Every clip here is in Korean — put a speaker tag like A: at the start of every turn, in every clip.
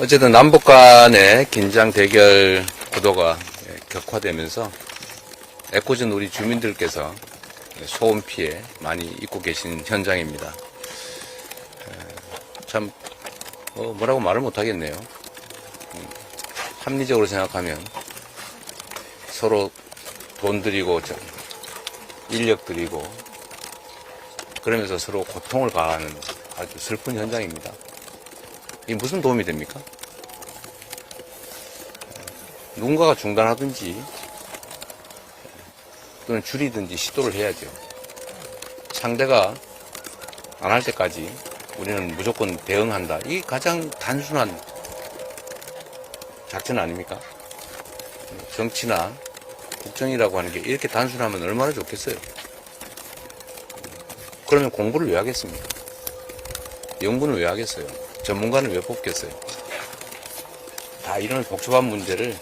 A: 어쨌든 남북 간의 긴장 대결 구도가 예, 격화되면서 애꿎은 우리 주민들께서 소음 피해 많이 입고 계신 현장입니다. 에, 참 어, 뭐라고 말을 못하겠네요. 음, 합리적으로 생각하면 서로 돈 들이고 저- 인력 들이고 그러면서 서로 고통을 가하는 아주 슬픈 현장입니다. 이게 무슨 도움이 됩니까? 누군가가 중단하든지 또는 줄이든지 시도를 해야죠. 상대가 안 할 때까지 우리는 무조건 대응한다. 이 가장 단순한 작전 아닙니까? 정치나 국정이라고 하는 게 이렇게 단순하면 얼마나 좋겠어요. 그러면 공부를 왜 하겠습니까? 연구는 왜 하겠어요? 전문가는 왜 뽑겠어요? 다 이런 복잡한 문제를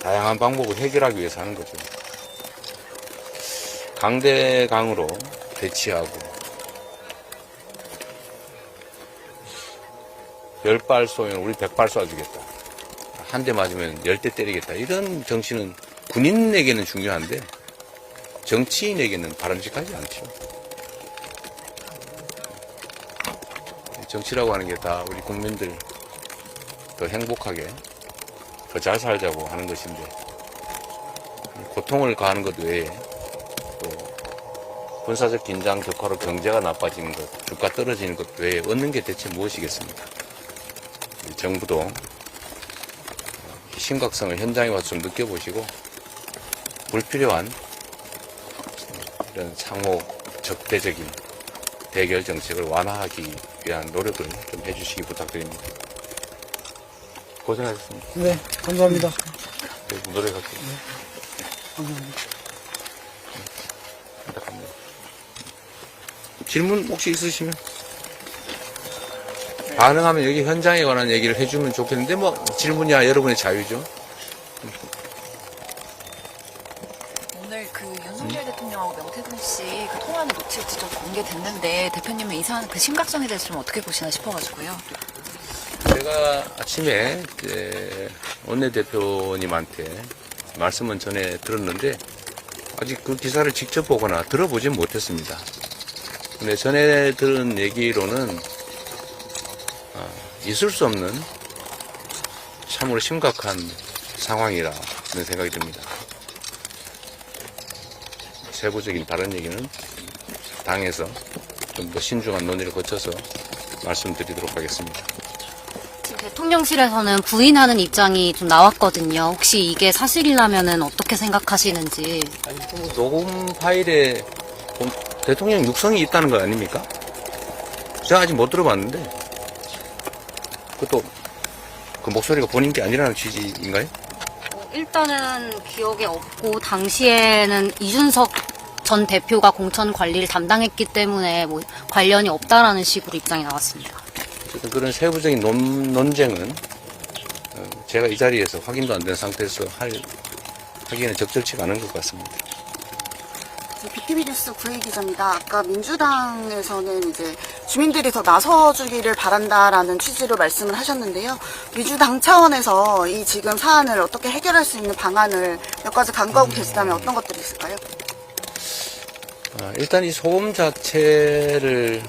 A: 다양한 방법을 해결하기 위해서 하는 거죠. 강대강으로 대치하고 열발 쏘면 우리 백발 쏴주겠다. 한 대 맞으면 열 대 때리겠다. 이런 정치는 군인에게는 중요한데 정치인에게는 바람직하지 않죠. 정치라고 하는 게 다 우리 국민들 더 행복하게 더 잘 살자고 하는 것인데 고통을 가하는 것 외에 또 군사적 긴장 격화로 경제가 나빠지는 것, 주가 떨어지는 것 외에 얻는 게 대체 무엇이겠습니까? 정부도 심각성을 현장에 와서 좀 느껴보시고 불필요한 이런 상호 적대적인 대결 정책을 완화하기 위한 노력을 좀 해주시기 부탁드립니다. 고생하셨습니다.
B: 네, 감사합니다.
A: 계속 노력할게요.
B: 감사합니다.
A: 안타깝네요. 질문 혹시 있으시면? 가능하면 여기 현장에 관한 얘기를 해주면 좋겠는데, 뭐, 질문이야 여러분의 자유죠.
C: 오늘 그 윤석열 대통령하고 명태균 씨그 통화하는 노트가 직접 공개됐는데 대표님은 이 상황 그 심각성에 대해서 좀 어떻게 보시나 싶어가지고요.
A: 제가 아침에 이제 원내대표님한테 말씀은 전에 들었는데, 아직 그 기사를 직접 보거나 들어보진 못했습니다. 근데 전에 들은 얘기로는, 아, 있을 수 없는 참으로 심각한 상황이라는 생각이 듭니다. 세부적인 다른 얘기는 당에서 좀 더 신중한 논의를 거쳐서 말씀드리도록 하겠습니다.
D: 지금 대통령실에서는 부인하는 입장이 좀 나왔거든요. 혹시 이게 사실이라면 어떻게 생각하시는지.
A: 아니, 그뭐 녹음 파일에 본- 대통령 육성이 있다는 거 아닙니까? 제가 아직 못 들어봤는데, 그것도 그 목소리가 본인 게 아니라는 취지인가요?
D: 어, 일단은 기억에 없고 당시에는 이준석 전 대표가 공천 관리를 담당했기 때문에 뭐 관련이 없다라는 식으로 입장이 나왔습니다.
A: 어쨌든 그런 세부적인 논, 논쟁은 어, 제가 이 자리에서 확인도 안 된 상태에서 할, 하기에는 적절치가 않은 것 같습니다.
E: BTV 뉴스 구혜 기자입니다. 아까 민주당에서는 이제 주민들이 더 나서주기를 바란다라는 취지로 말씀을 하셨는데요. 민주당 차원에서 이 지금 사안을 어떻게 해결할 수 있는 방안을 몇 가지 강구하고 계시다면 어떤 것들이 있을까요?
A: 아, 일단 이 소음 자체를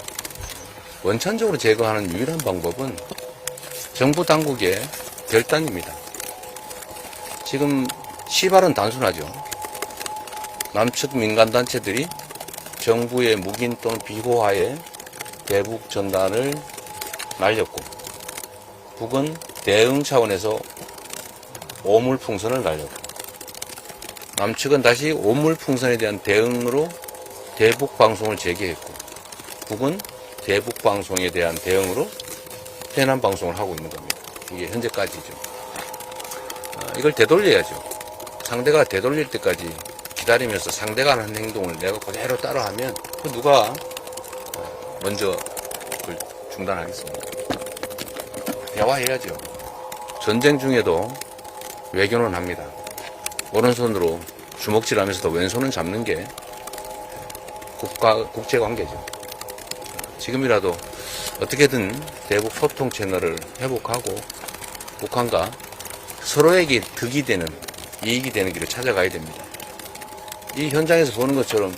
A: 원천적으로 제거하는 유일한 방법은 정부 당국의 결단입니다. 지금 시발은 단순하죠. 남측 민간단체들이 정부의 묵인 또는 비호하에 대북 전단을 날렸고 북은 대응 차원에서 오물풍선을 날렸고 남측은 다시 오물풍선에 대한 대응으로 대북 방송을 재개했고 북은 대북 방송에 대한 대응으로 해남 방송을 하고 있는 겁니다. 이게 현재까지죠. 아, 이걸 되돌려야죠. 상대가 되돌릴 때까지 기다리면서 상대가 하는 행동을 내가 그대로 따라하면 그 누가 어, 먼저 그걸 중단하겠습니까? 대화해야죠. 전쟁 중에도 외교는 합니다. 오른손으로 주먹질하면서도 왼손은 잡는 게 국가 국제 관계죠. 지금이라도 어떻게든 대북 소통 채널을 회복하고 북한과 서로에게 득이 되는 이익이 되는 길을 찾아가야 됩니다. 이 현장에서 보는 것처럼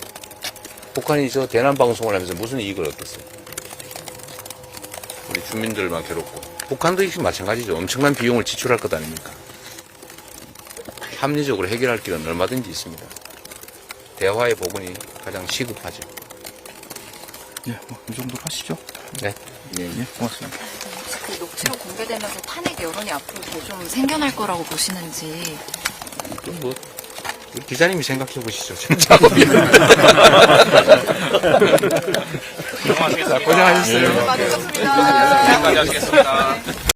A: 북한이 저 대남 방송을 하면서 무슨 이익을 얻겠어요? 우리 주민들만 괴롭고 북한도 역시 마찬가지죠. 엄청난 비용을 지출할 것 아닙니까? 합리적으로 해결할 길은 얼마든지 있습니다. 대화의 복원이 가장 시급하죠.
B: 예, 뭐, 이 정도로 하시죠.
A: 네.
B: 예, 고맙습니다.
C: 혹시 그 녹취록 공개되면서 탄핵 여론이 앞으로 더 좀 생겨날 거라고 보시는지.
A: 그럼 뭐 우리 기자님이 생각해 보시죠. 진짜. 고생하셨어요.
C: 많으셨습니다.